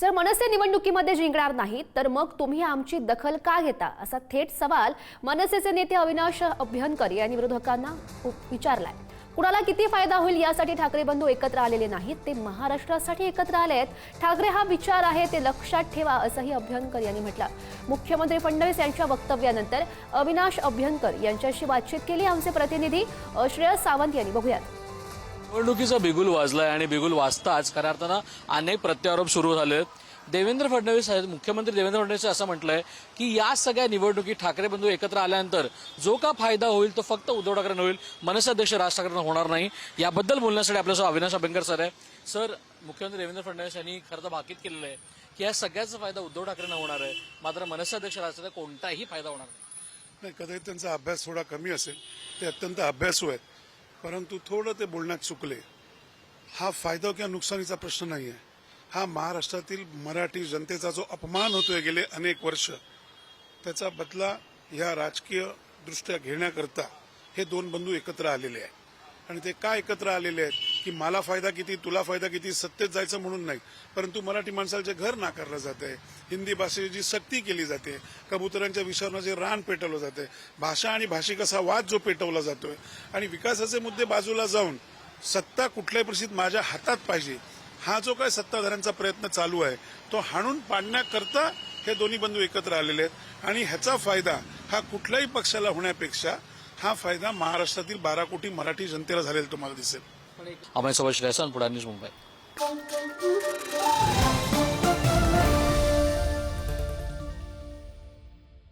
जर मनसे निवडणुकीमध्ये जिंकणार नाहीत तर मग तुम्ही आमची दखल का घेता? असा थेट सवाल मनसेचे नेते अविनाश अभ्यंकर यांनी विरोधकांना विचारलाय. कुणाला किती फायदा होईल यासाठी ठाकरे बंधू एकत्र आलेले नाहीत ते महाराष्ट्रासाठी एकत्र आले आहेत ठाकरे हा विचार आहे ते लक्षात ठेवा असंही अभ्यंकर यांनी म्हटलं. मुख्यमंत्री फडणवीस यांच्या वक्तव्यानंतर अविनाश अभ्यंकर यांच्याशी बातचीत केली. आमचे प्रतिनिधी श्रेयस सावंत यांनी बघूयात. निवडणुकीचा बिगुल वाजलाय आणि बिगुल वाजताच खऱ्या अर्थानं अनेक प्रत्यारोप सुरू झाले आहेत. देवेंद्र फडणवीस आहेत मुख्यमंत्री देवेंद्र फडणवीस असं म्हटलंय की या सगळ्या निवडणुकीत ठाकरे बंधू एकत्र आल्यानंतर जो का फायदा होईल तो फक्त उद्धव ठाकरेंना होईल मनसे अध्यक्ष राज ठाकरेंना होणार नाही. याबद्दल बोलण्यासाठी आपल्यासोबत अविनाश अभ्यंकर सर आहे. सर मुख्यमंत्री देवेंद्र फडणवीस यांनी खरं तर भाकीत केलेलं आहे की या सगळ्याचा फायदा उद्धव ठाकरेंना होणार आहे मात्र मनसे अध्यक्ष राज ठाकरे कोणताही फायदा होणार नाही. नाही कदाचित त्यांचा अभ्यास थोडा कमी असेल. ते अत्यंत अभ्यासू आहेत. परंतु थोडं ते बोलण्यात चुकले. हा फायदा किंवा नुकसानीचा प्रश्न नाही आहे हा महाराष्ट्रातील मराठी जनतेचा जो अपमान होतोय गेले अनेक वर्ष त्याचा बदला या राजकीय दृष्ट्या घेण्याकरता हे दोन बंधू एकत्र आलेले आहेत. आणि ते का एकत्र आलेले आहेत? की मला फायदा किती तुला फायदा किती सत्तेत जायचं म्हणून नाही. परंतु मराठी माणसाचे घर नाकारलं जात आहे हिंदी भाषेची जी सक्ती केली जाते कबुतरांच्या विषयावर जे रान पेटवलं जाते भाषा आणि भाषिकाचा वाद जो पेटवला जातोय आणि विकासाचे मुद्दे बाजूला जाऊन सत्ता कुठल्याही परिस्थितीत माझ्या हातात पाहिजे हा जो काय सत्ताधाऱ्यांचा प्रयत्न चालू आहे तो हाणून पाडण्याकरता हे दोन्ही बंधू एकत्र आलेले आहेत. आणि ह्याचा फायदा हा कुठल्याही पक्षाला होण्यापेक्षा हा फायदा महाराष्ट्रातील बारा कोटी मराठी जनतेला झालेला तुम्हाला दिसेल. અમય સોબત શ્રેસન પુડા ન્યૂઝ મુંબઈ